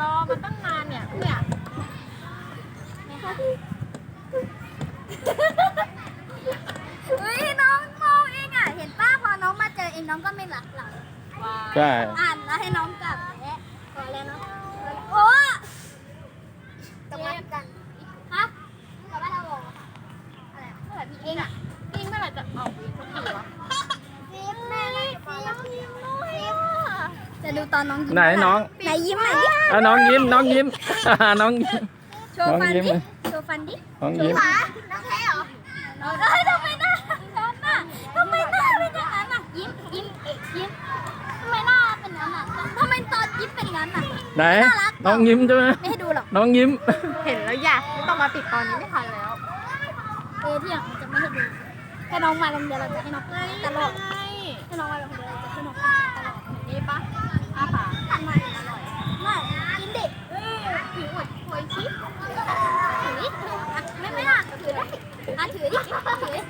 รอมาตั้งนานเนี่ยเนี่ยเฮ้ยน้องมองเองอะ เห็นป้าพอน้องมาเจอเองน้องก็ไม่หลับกเราใช่อ่านแล้วให้น้องกลับและพอแล้วเนาะโอ้ตกมากันฮะกลับบ้าเราบอกอะไรเท่าไหร่พี่เองอะ จะดูตอนน้องยิ้มไหนน้อง ไหนยิ้มหน่อยดิอะน้องยิ้มน้องยิ้มน้องยิ้ม โชว์ฟันน้องยิ้มดิเลยโชว์ฟันดิน้องโชยิ้มว์ขาน้องแท้เหรอเอ้ยทำไมหน้าน้องน่ะทำไมหน้าเป็นอย่างนั้นอะยิ้มยิ้มยิ้มทำไมหน้าเป็นอย่างนั้นอะทำไมตอนยิ้มเป็นอย่างนั้นอะไหนน่ารักน้องยิ้มใช่ไหมไม่ให้ดูหรอก น้องยิ้ม เห็นแล้วอยากไม่ต้องมาติดตอนนี้ไม่ทันแล้ว เออที่อย่างจะไม่ให้ดูถ้าน้องมาโรงเรียนเราจะให้น้องตลอ 啊腿腿